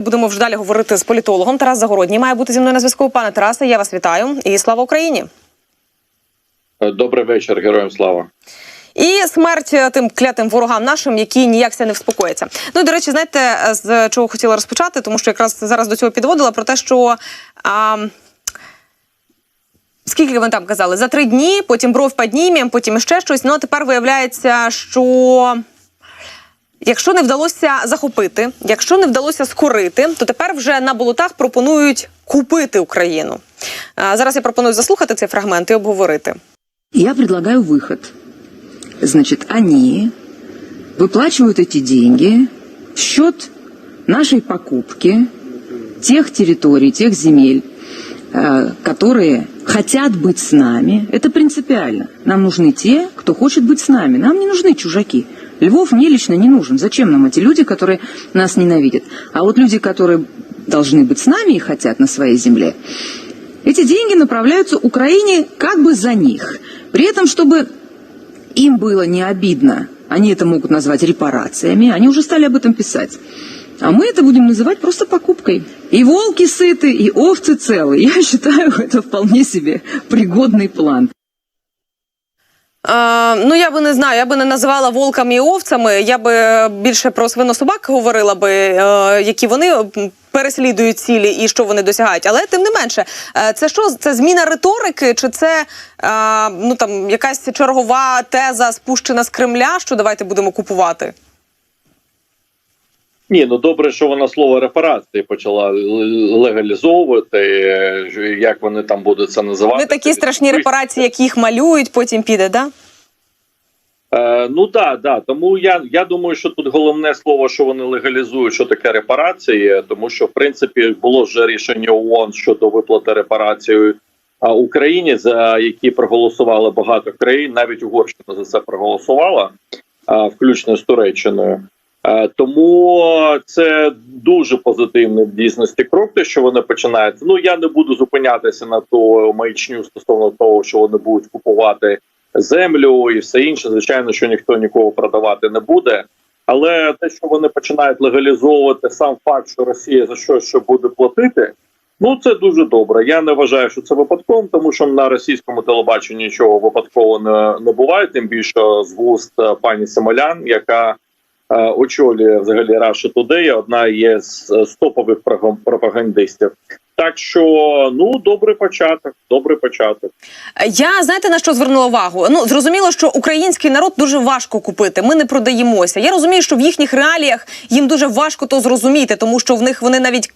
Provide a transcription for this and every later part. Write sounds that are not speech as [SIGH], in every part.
Будемо вже далі говорити з політологом. Тарас Загородній має бути зі мною на зв'язку. Пане Тарасе, я вас вітаю і слава Україні. Добрий вечір, героям слава. І смерть е, тим клятим ворогам нашим, які ніяк ся не вспокояться. Ну і, до речі, знаєте, е, з чого хотіла розпочати, тому що якраз зараз до цього підводила про те, що. А, Скільки вони там казали? За три дні, потім бров піднімем, потім ще щось. Ну а тепер виявляється, що якщо не вдалося захопити, якщо не вдалося скорити, то тепер вже на болотах пропонують купити Україну. А, зараз я пропоную заслухати цей фрагмент і обговорити. Я предлагаю выход. Значит, они выплачивают эти деньги в счет нашей покупки тех территорий, тех земель, э, которые хотят быть с нами. Это принципиально. Нам нужны те, кто хочет быть с нами. Нам не нужны чужаки. Львов мне лично не нужен. Зачем нам эти люди, которые нас ненавидят? А вот люди, которые должны быть с нами и хотят на своей земле, эти деньги направляются Украине как бы за них. При этом, чтобы им было не обидно, они это могут назвать репарациями, они уже стали об этом писать. А мы это будем называть просто покупкой. И волки сыты, и овцы целы. Я [LAUGHS] считаю, это вполне себе пригодный план. Е, ну я би не знаю, я би не називала волками і овцями. Я би більше про свинособак говорила би, е, які вони переслідують цілі і що вони досягають. Але тим не менше, е, це що це зміна риторики, чи це е, ну там якась чергова теза спущена з Кремля, що давайте будемо купувати? Ні, ну добре, що вона слово репарації почала легалізовувати. Як вони там будуть це називати? Не такі страшні репарації, як їх малюють, потім піде, да? Е, ну так, да, тому я, я думаю, що тут головне слово, що вони легалізують, що таке репарації, тому що в принципі було вже рішення ООН щодо виплати репарації Україні, за які проголосували багато країн, навіть Угорщина за це проголосувала, включно з Туреччиною. Е, Тому це дуже позитивний в дійсності крок, те, що вони починають. Ну я не буду зупинятися на ту маячню стосовно того, що вони будуть купувати землю і все інше. Звичайно, що ніхто нікого продавати не буде. Але те, що вони починають легалізовувати сам факт, що Росія за щось ще буде платити, ну це дуже добре. Я не вважаю, що це випадковим, тому що на російському телебаченні нічого випадково не, не буває. Тим більше з вуст е, пані Семолян, яка очолює взагалі Russia Today, одна є з стопових топових пропагандистів. Так що ну добрий початок, добрий початок. Я знаєте на що звернула увагу? Ну зрозуміло, що український народ дуже важко купити. Ми не продаємося. Я розумію, що в їхніх реаліях їм дуже важко то зрозуміти, тому що в них вони навіть.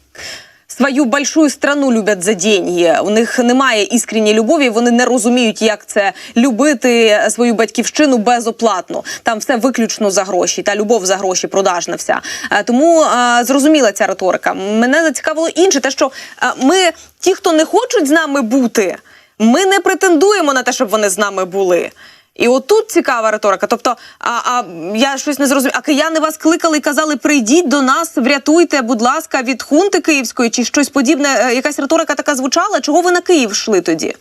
Свою большую страну люблять за деньги. У них немає іскренньої любові. Вони не розуміють, як це любити свою батьківщину безоплатно. Там все виключно за гроші. Та любов за гроші продажна вся. Е, Тому е, зрозуміла ця риторика. Мене зацікавило інше, те, що е, ми, ті, хто не хочуть з нами бути, ми не претендуємо на те, щоб вони з нами були. І отут цікава риторика. Тобто, а, а я щось не зрозуміла. А кияни вас кликали і казали: прийдіть до нас, врятуйте, будь ласка, від хунти київської чи щось подібне. Е, Якась риторика така звучала. Чого ви на Київ йшли тоді?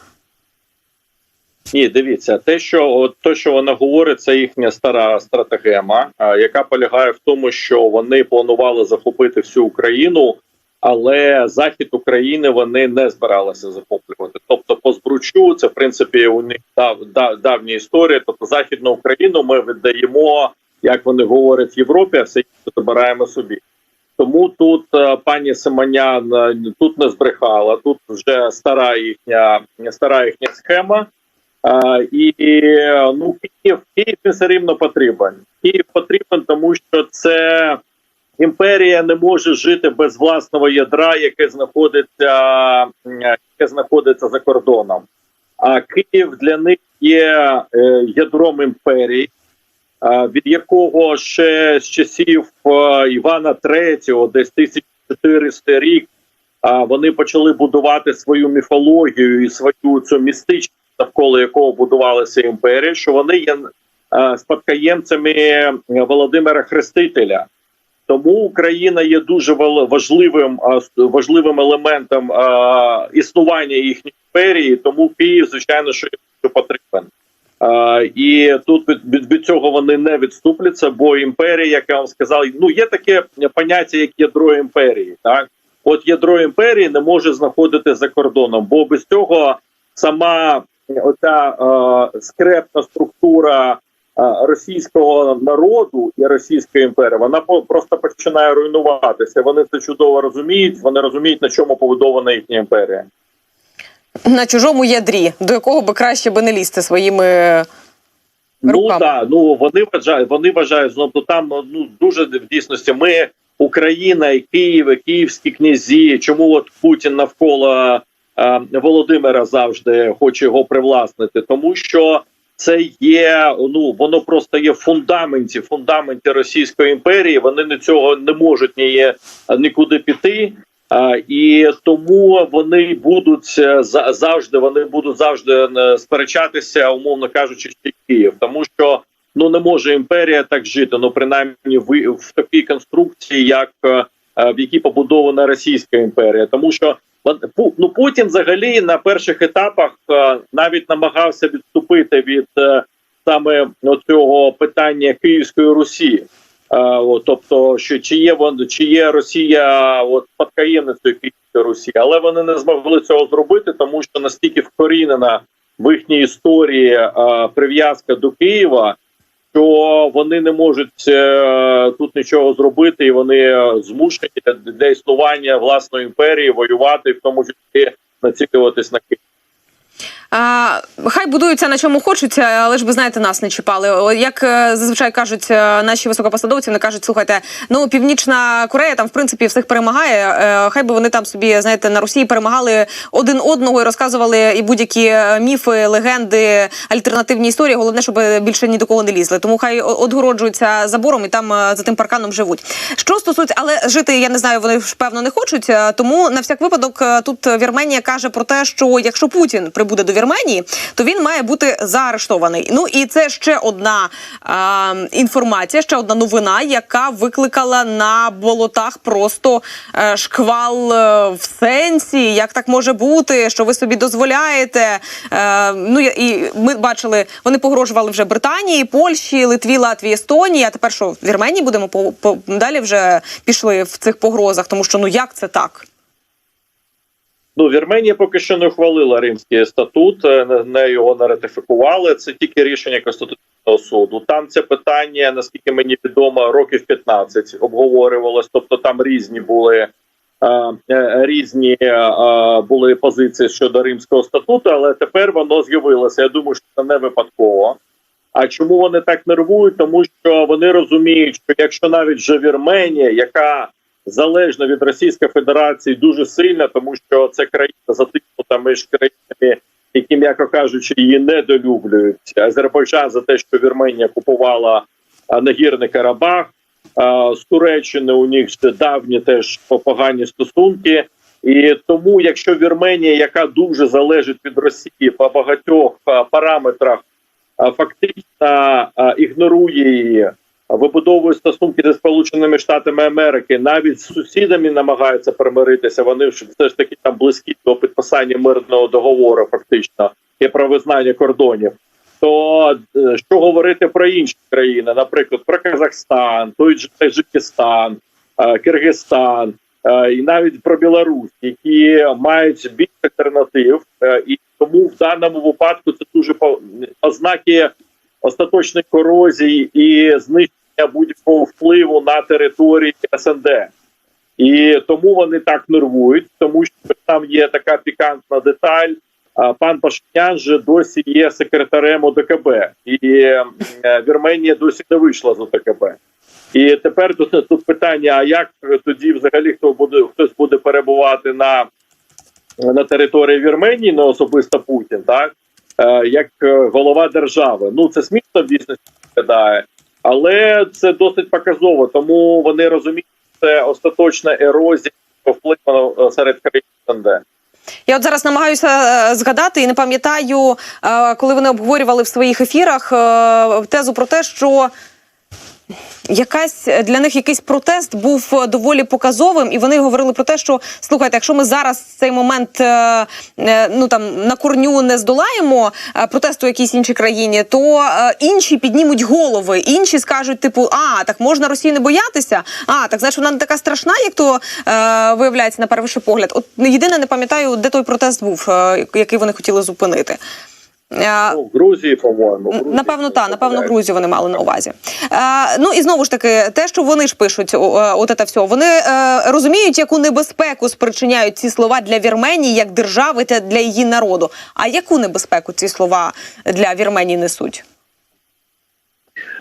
Ні, дивіться, те, що от то, що вона говорить, це їхня стара стратегема, яка полягає в тому, що вони планували захопити всю Україну, але захід України вони не збиралися захоплювати. Тобто, по збручу це в принципі у них дав, дав, давня історія. Тобто, західну Україну ми віддаємо, як вони говорять, Європі, а все інше забираємо собі. Тому тут е, пані Симонян е, тут не збрехала. Тут вже стара їхня стара їхня схема. А, і ну Київ Київ все рівно потрібен. Київ потрібен, тому що це імперія не може жити без власного ядра, яке знаходиться, яке знаходиться за кордоном. А Київ для них є е, ядром імперії, від якого ще з часів е, Івана III, десь 1400 рік, вони почали будувати свою міфологію і свою цю містичність, навколо якого будувалася імперія, що вони є е, спадкоємцями Володимира Хрестителя. Тому Україна є дуже важливим важливим елементом існування їхньої імперії. Тому Київ, звичайно, що потрібен. І тут від, від, цього вони не відступляться, бо імперія, як я вам сказав, ну є таке поняття, як ядро імперії. Так, от ядро імперії не може знаходитися за кордоном, бо без цього сама оця е, скрепна структура російського народу і Російської імперії, вона просто починає руйнуватися. Вони це чудово розуміють. Вони розуміють, на чому побудована їхня імперія. На чужому ядрі, до якого би краще би не лізти своїми Ну так, ну вони вважають, вони вважають, ну там ну дуже в дійсності. Ми Україна і Київ, і київські князі. Чому от Путін навколо е, Володимира завжди хоче його привласнити? Тому що це є ну воно просто є фундаменті, фундаменті Російської імперії. Вони не цього не можуть ні, нікуди піти. І тому вони будуть е, завжди вони будуть завжди е, сперечатися, умовно кажучи, ще Київ, тому що ну не може імперія так жити. Ну принаймні в, в такій конструкції, як е, е, в якій побудована Російська імперія, тому що ну Путін взагалі на перших етапах е, навіть намагався відступити від е, саме цього питання Київської Русі. Е, тобто, що чи є вон, чи є Росія от спадкоємницею Київської Русі, але вони не змогли цього зробити, тому що настільки вкорінена в їхній історії прив'язка до Києва, що вони не можуть е, тут нічого зробити, і вони змушені для існування власної імперії воювати, в тому числі націлюватись на Київ. Хай будуються на чому хочуть, але ж ви знаєте, нас не чіпали. Як е, зазвичай кажуть е, наші високопосадовці, вони кажуть, слухайте, ну Північна Корея там в принципі всіх перемагає. Е, Хай би вони там собі знаєте на Росії перемагали один одного і розказували і будь-які міфи, легенди, альтернативні історії. Головне, щоб більше ні до кого не лізли. Тому хай о- отгороджуються забором і там за тим парканом живуть. Що стосується, але жити я не знаю, вони ж певно не хочуть. Тому на всяк випадок тут Вірменія каже про те, що якщо Путін прибуде до Вірменії, то він має бути заарештований. Ну і це ще одна е, інформація, ще одна новина, яка викликала на болотах просто е, шквал е, в сенсі, як так може бути, що ви собі дозволяєте. Е, ну і ми бачили, вони погрожували вже Британії, Польщі, Литві, Латвії, Естонії. А тепер що в Вірменії будемо по, по далі вже пішли в цих погрозах, тому що ну як це так? Ну, Вірменія поки що не ухвалила Римський статут, е, не- його не ратифікували. Це тільки рішення Конституційного суду. Там це питання, наскільки мені відомо, років 15 обговорювалось. Тобто там різні були е, е, різні були позиції щодо Римського статуту, але тепер воно з'явилося. Я думаю, що це не випадково. А чому вони так нервують? Тому що вони розуміють, що якщо навіть вже Вірменія, яка залежна від Російської Федерації дуже сильно, тому що це країна затиснута між країнами, які, м'яко кажучи, її недолюблюють. Азербайджан за те, що Вірменія купувала Нагірний Карабах. З Туреччини у них давні теж погані стосунки. І тому, якщо Вірменія, яка дуже залежить від Росії по багатьох параметрах, фактично ігнорує її, а, вибудовує стосунки зі Сполученими Штатами Америки, навіть з сусідами намагаються примиритися. Вони все ж таки там близькі до підписання мирного договору, фактично і про визнання кордонів. То е, що говорити про інші країни, наприклад, про Казахстан, той же Таджикистан, е, Киргизстан е, і навіть про Білорусь, які мають більше альтернатив, і тому в даному випадку це дуже по- ознаки остаточної корозії і знищення будь-якого впливу на території СНД. І тому вони так нервують, тому що там є така пікантна деталь. Пан Пашинян же досі є секретарем ОДКБ, і е, Вірменія досі не вийшла з ОДКБ. І тепер тут, тут питання: а як тоді взагалі хто буде хтось буде перебувати на, на території Вірменії, не особисто Путін, так як е, голова держави? Ну це смішно в дійсності виглядає, але це досить показово, тому вони розуміють, що це остаточна ерозія впливу е, серед країн СНД. Я от зараз намагаюся е, згадати і не пам'ятаю, е, коли вони обговорювали в своїх ефірах е, тезу про те, що якась для них якийсь протест був е, доволі показовим, і вони говорили про те, що слухайте, якщо ми зараз цей момент е, е, ну там на корню не здолаємо е, протесту в якійсь іншій країні, то е, інші піднімуть голови, інші скажуть, типу, а так можна Росії не боятися. А так значить вона не така страшна, як то е, виявляється на перший погляд. От єдине, не пам'ятаю, де той протест був, е, який вони хотіли зупинити. Ну, в Грузії, по-моєму. Напевно, та напевно. Грузію вони мали на увазі. Ну і знову ж таки, те, що вони ж пишуть, от це все, вони е, розуміють, яку небезпеку спричиняють ці слова для Вірменії як держави та для її народу. А яку небезпеку ці слова для Вірменії несуть?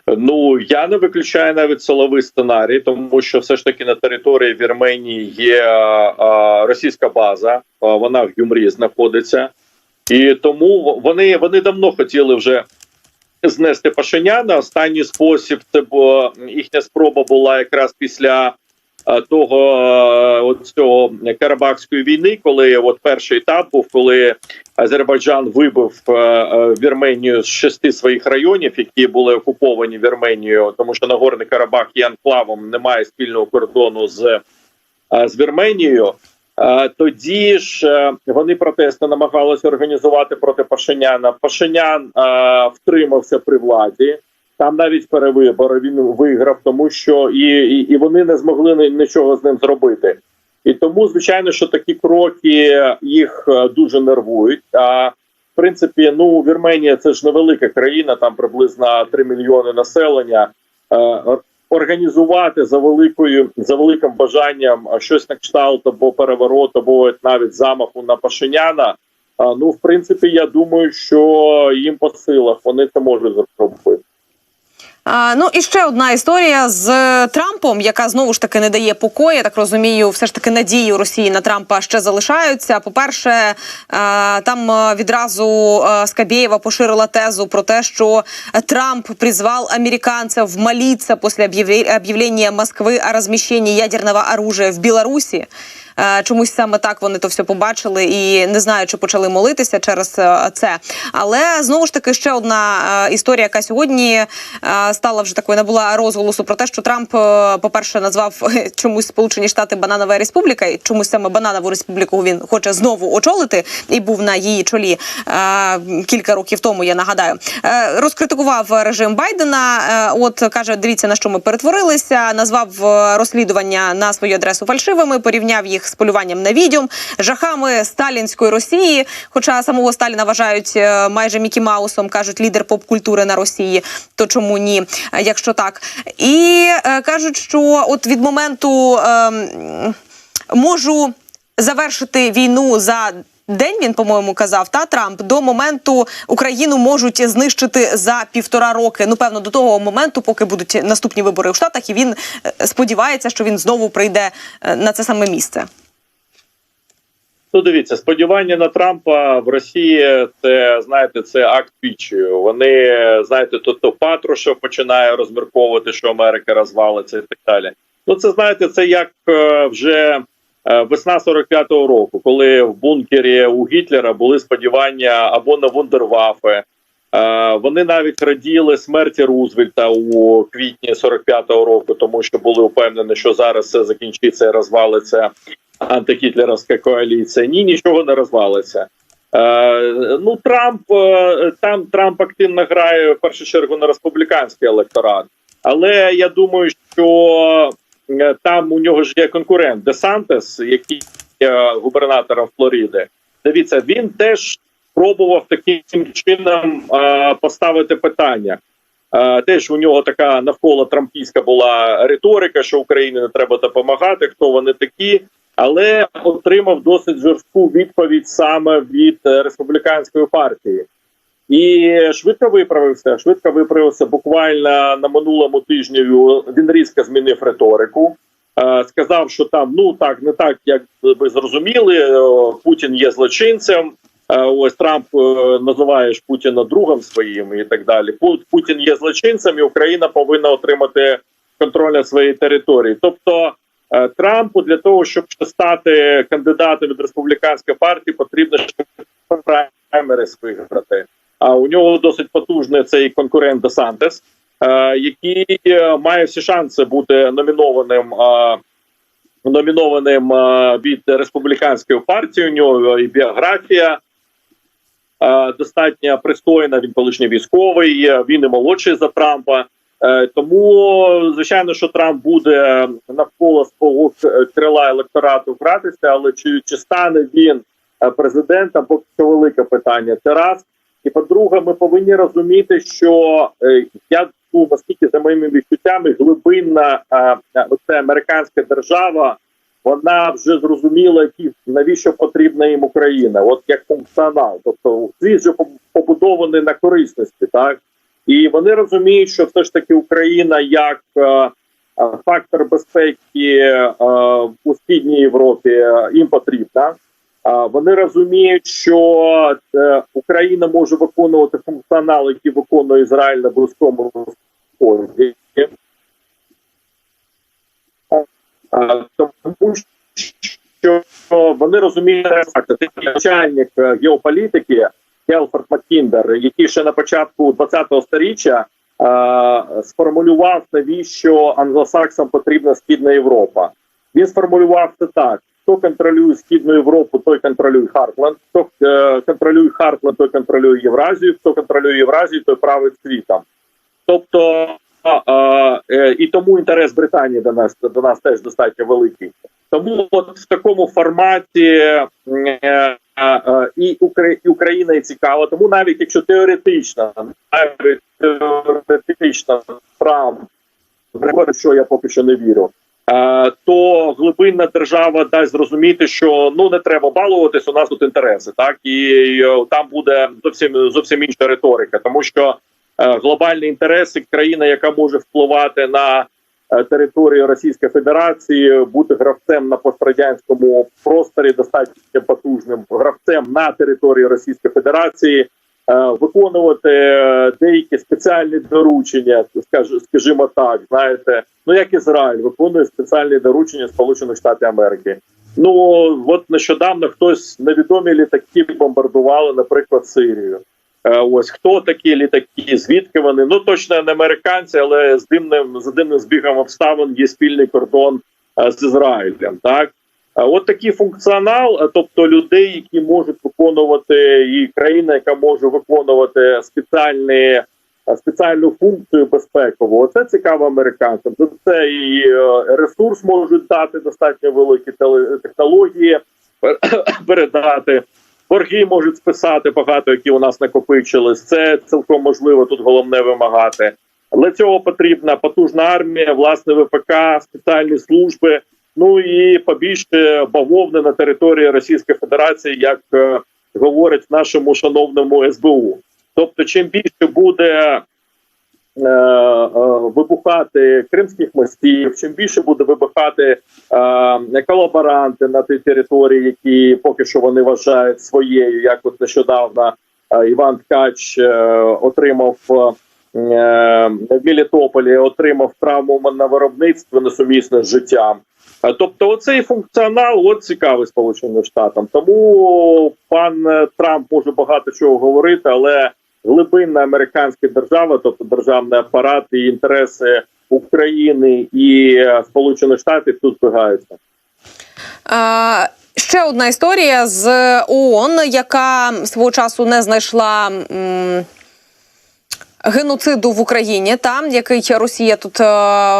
Ну я не виключаю навіть силовий сценарій, тому що все ж таки на території Вірменії є а, російська база, а, вона в Юмрі знаходиться, і тому вони, вони давно хотіли вже знести Пашиняна. Останній спосіб це бо їхня спроба була якраз після того от цього Карабахської війни, коли от перший етап був, коли Азербайджан вибив е, е, Вірменію з шести своїх районів, які були окуповані Вірменією, тому що Нагорний Карабах є анклавом, немає спільного кордону з, е, з Вірменією. Е, Тоді ж е, вони протести намагалися організувати проти Пашиняна. Пашинян е, втримався при владі. Там навіть перевибори він виграв, тому що і, і, і вони не змогли нічого з ним зробити. І тому, звичайно, що такі кроки їх дуже нервують. А в принципі, ну Вірменія це ж невелика країна, там приблизно 3 мільйони населення. Ор- Організувати за великою за великим бажанням щось на кшталт або переворот, або навіть замаху на Пашиняна. Ну, в принципі, я думаю, що їм по силах вони це можуть зробити. А, ну і ще одна історія з Трампом, яка знову ж таки не дає покою. Так розумію, все ж таки надії Росії на Трампа ще залишаються. По-перше, е, там е, відразу е, Скабєєва поширила тезу про те, що Трамп призвав американців молитися після об'явле- об'явлення Москви о розміщенні ядерного оружия в Білорусі. Е, Чомусь саме так вони то все побачили і не знаю, чи почали молитися через е, це. Але знову ж таки ще одна е, історія, яка сьогодні стала вже такою, набула розголосу про те, що Трамп, по-перше, назвав [LAUGHS] чомусь Сполучені Штати Бананова Республіка, і чомусь саме Бананову Республіку він хоче знову очолити і був на її чолі кілька років тому. Я нагадаю, розкритикував режим Байдена. От каже, дивіться на що ми перетворилися. Назвав розслідування на свою адресу фальшивими, порівняв їх з полюванням на відьом, жахами сталінської Росії. Хоча самого Сталіна вважають е, майже Мікі Маусом, кажуть лідер поп-культури на Росії. То чому ні, якщо так? І е, кажуть, що от від моменту е, можу завершити війну за. День він, по-моєму, казав та Трамп до моменту Україну можуть знищити за півтора роки. Ну, певно, до того моменту, поки будуть наступні вибори в Штатах, і він е, сподівається, що він знову прийде е, на це саме місце. Ну, дивіться, сподівання на Трампа в Росії це знаєте, це акт пічою. Вони знаєте, то, то Патрушев починає розмірковувати, що Америка розвалиться, і так далі. Ну, це знаєте, це як е, вже весна 45-го року, коли в бункері у Гітлера були сподівання або на вундервафи. Е, Вони навіть раділи смерті Рузвельта у квітні 45-го року, тому що були впевнені, що зараз все закінчиться і розвалиться антигітлерівська коаліція. Ні, нічого не розвалиться. Е, ну, Трамп е, там Трамп активно грає в першу чергу на республіканський електорат, але я думаю, що е, там у нього ж є конкурент Десантес, який є губернатором Флориди. Дивіться, він теж пробував таким чином е, поставити питання. Е, Теж у нього така навколо трампійська була риторика, що Україні не треба допомагати, хто вони такі, але отримав досить жорстку відповідь саме від е, республіканської партії. І швидко виправився. Швидко виправився. Буквально на минулому тижні він різко змінив риторику. Е, Сказав, що там ну так, не так, як ви зрозуміли. е, Путін є злочинцем. Е, Ось Трамп е, називає Путіна другом своїм і так далі. Путін є злочинцем, і Україна повинна отримати контроль над своєю територією. Тобто Трампу для того, щоб стати кандидатом від республіканської партії, потрібно праймерис виграти. А у нього досить потужний цей конкурент Десантес. який е, має всі шанси бути номінованим. е, Номінованим е, від республіканської партії. У нього і біографія достатньо пристойна. Він колишній військовий. Він і молодший за Трампа. Тому звичайно, що Трамп буде навколо свого крила електорату гратися, але чи, чи стане він президентом, поки що велике питання. Це раз. І по-друге, ми повинні розуміти, що е, я ну, наскільки за моїми відчуттями глибинна е, е, американська держава, вона вже зрозуміла, які навіщо потрібна їм Україна, от як функціонал. Тобто світ вже побудований на корисності, так і вони розуміють, що все ж таки Україна як е, фактор безпеки е, у східній Європі їм потрібна. Вони розуміють, що е, Україна може виконувати функціонал, який виконує Ізраїль на близькому сході. Тому що вони розуміють. Начальник е, геополітики Гелфорд Маккіндер, який ще на початку 20-го сторіччя е, сформулював, навіщо англосаксам потрібна східна Європа. Він сформулював це так: хто контролює східну Європу, той контролює Хартленд. Хто е, контролює Хартленд, той контролює Євразію. Хто контролює Євразію, той править світом. Тобто а, е, і тому інтерес Британії до нас до нас теж достатньо великий. Тому от в такому форматі е, е, е, і Укра- Україна і цікава. Тому навіть якщо теоретично, навіть теоретично Трамп що я поки що не вірю. Е, То глибинна держава дасть зрозуміти, що ну не треба балуватись. У нас тут інтереси, так і е, там буде зовсім зовсім інша риторика, тому що е, глобальні інтереси країна, яка може впливати на територію Російської Федерації, бути гравцем на пострадянському просторі, достатньо потужним гравцем на території Російської Федерації, виконувати е, деякі спеціальні доручення, скаж- скажімо так, знаєте, ну як Ізраїль виконує спеціальні доручення Сполучених Штатів Америки. Ну от нещодавно хтось невідомі літаки бомбардували, наприклад, Сирію. Е, Ось хто такі літаки, звідки вони? Ну точно не американці, але з дивним за дивним збігом обставин є спільний кордон е, з Ізраїлем. Так от такий функціонал, е, тобто людей, які можуть виконувати, і країна, яка може виконувати спеціальні е, спеціальну функцію безпекову. Це цікаво американцям. За це і е, ресурс можуть дати достатньо великі технології [COUGHS] передати. Борги можуть списати багато, які у нас накопичились. Це цілком можливо тут головне вимагати. Для цього потрібна потужна армія, власне ВПК, спеціальні служби. Ну і побільше бавовни на території Російської Федерації, як е, говорять в нашому шановному СБУ. Тобто, чим більше буде е, е, вибухати кримських мостів, чим більше буде вибухати е, колаборанти на тій території, які поки що вони вважають своєю, як от нещодавно е, Іван Ткач е, отримав. е, В Мелітополі отримав травму на виробництві несумісне з життям. Е, Тобто, оцей функціонал от цікавий Сполученим Штатам. Тому пан е, Трамп може багато чого говорити, але глибинна американська держава, тобто державний апарат і інтереси України і е, Сполучених Штатів тут збігаються. Е, Ще одна історія з ООН, яка свого часу не знайшла. м, Геноциду в Україні, там який Росія тут е,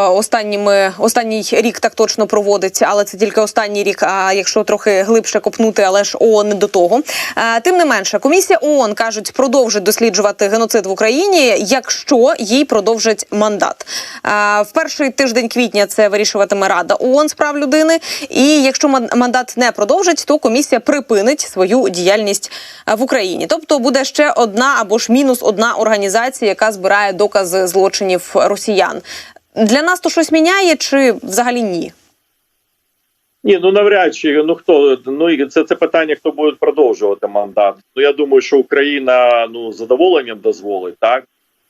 останніми останній рік так точно проводиться, але це тільки останній рік. А якщо трохи глибше копнути, але ж ООН не до того. Е, тим не менше, комісія ООН кажуть, продовжить досліджувати геноцид в Україні, якщо їй продовжать мандат. Е, в перший тиждень квітня це вирішуватиме Рада ООН з прав людини. І якщо ман- мандат не продовжить, то комісія припинить свою діяльність в Україні. Тобто буде ще одна або ж мінус одна організація, яка збирає докази злочинів росіян. Для нас то щось міняє чи взагалі ні? Ні, ну навряд чи ну хто ну це це питання, хто буде продовжувати мандат. Ну я думаю, що Україна ну задоволенням дозволить, так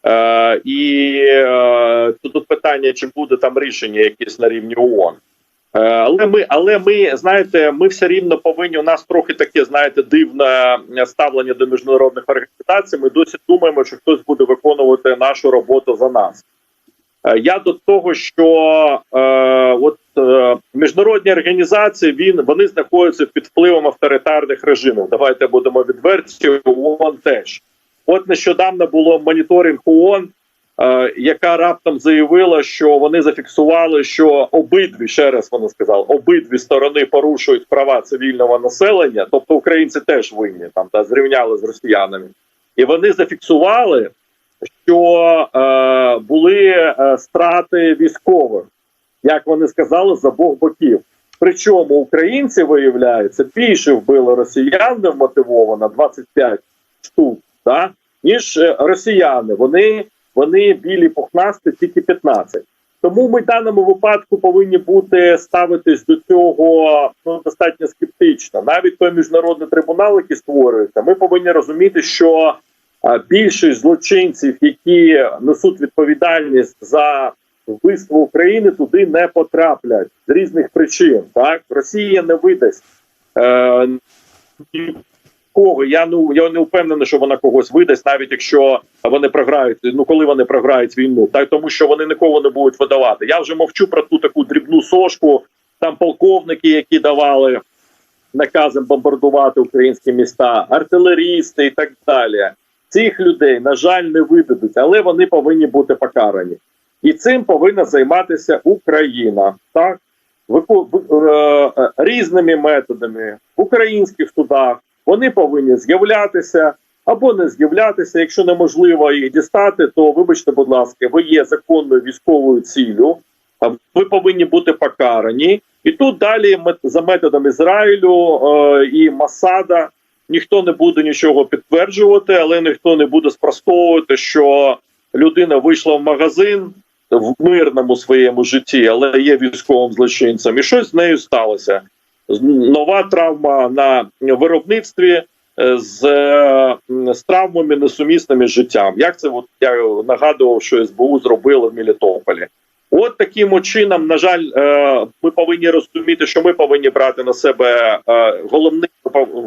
е, і е, тут питання, чи буде там рішення якесь на рівні ООН. Е, але ми, але ми знаєте, ми все рівно повинні. У нас трохи таке, знаєте, дивне ставлення до міжнародних організацій. Ми досі думаємо, що хтось буде виконувати нашу роботу за нас. Е, Я до того, що е, от е, міжнародні організації він вони знаходяться під впливом авторитарних режимів. Давайте будемо відверті. ООН теж. От нещодавно було моніторинг ООН, яка раптом заявила, що вони зафіксували, що обидві ще раз вони сказали, обидві сторони порушують права цивільного населення, тобто українці теж винні там та зрівняли з росіянами, і вони зафіксували що е, були е, страти військових, як вони сказали, з обох боків. Причому українці, виявляється, більше вбили росіян немотивовано 25 штук, да, ніж е, росіяни. Вони, вони білі пухнасти тільки 15. Тому ми в даному випадку повинні бути ставитись до цього ну, достатньо скептично. Навіть той міжнародний трибунал, який створюється, ми повинні розуміти, що більшість злочинців, які несуть відповідальність за вбивство України, туди не потраплять з різних причин. Так Росія не видасть е, нікого. Я не я не впевнений, що вона когось видасть, навіть якщо вони програють. Ну коли вони програють війну, так тому що вони нікого не будуть видавати. Я вже мовчу про ту таку дрібну сошку. Там полковники, які давали наказом бомбардувати українські міста, артилерісти і так далі. Цих людей, на жаль, не видадуть, але вони повинні бути покарані. І цим повинна займатися Україна. Так? Е, е, різними методами в українських судах вони повинні з'являтися або не з'являтися. Якщо неможливо їх дістати, то вибачте, будь ласка, ви є законною військовою ціллю, ви повинні бути покарані. І тут далі за методом Ізраїлю е, і Масада ніхто не буде нічого підтверджувати, але ніхто не буде спростовувати, що людина вийшла в магазин в мирному своєму житті, але є військовим злочинцем, і щось з нею сталося. Нова травма на виробництві е, з, е, з травмами несумісними з життям. Як це от я нагадував, що СБУ зробило в Мелітополі? От таким чином, на жаль, е, ми повинні розуміти, що ми повинні брати на себе е, головним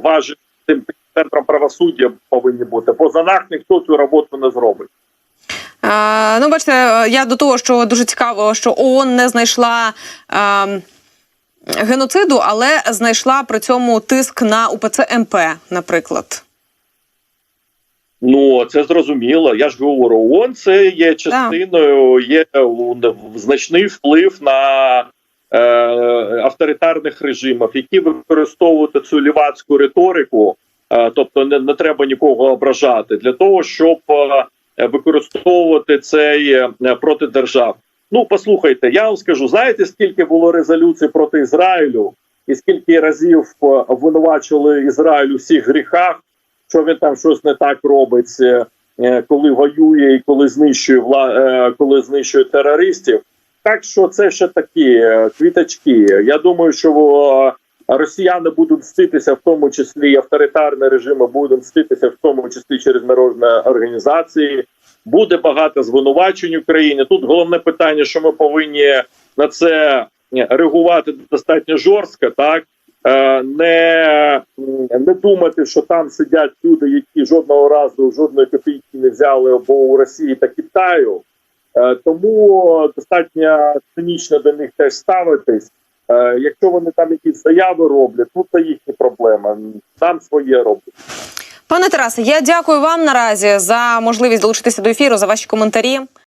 важним центром правосуддя повинні бути. Поза нас ніхто цю роботу не зробить. Ну, бачите, я до того, що дуже цікаво, що ООН не знайшла. Е, Геноциду, але знайшла при цьому тиск на УПЦ МП, наприклад. Ну це зрозуміло. Я ж говорю, ООН це є частиною, є значний вплив на е, авторитарних режимів, які використовують цю лівацьку риторику. Е, тобто, не, не треба нікого ображати для того, щоб е, використовувати цей е, проти держав. Ну послухайте, я вам скажу, знаєте, скільки було резолюцій проти Ізраїлю, і скільки разів е, обвинувачили Ізраїль у всіх гріхах, що він там щось не так робить, е, е, коли воює і коли знищує вла... коли знищує терористів. Так що це ще такі квіточки. Я думаю, що росіяни будуть мститися, в тому числі авторитарні режими будуть мститися, в тому числі через міжнародні організації. Буде багато звинувачень Україні. Тут головне питання, що ми повинні на це реагувати достатньо жорстко, так Е, не, не думати, що там сидять люди, які жодного разу жодної копійки не взяли або у Росії та Китаю. Е, Тому достатньо цинічно до них теж ставитись. Е, Якщо вони там якісь заяви роблять, ну це їхні проблеми. Там своє роблять. Пане Тарасе, я дякую вам наразі за можливість долучитися до ефіру, за ваші коментарі.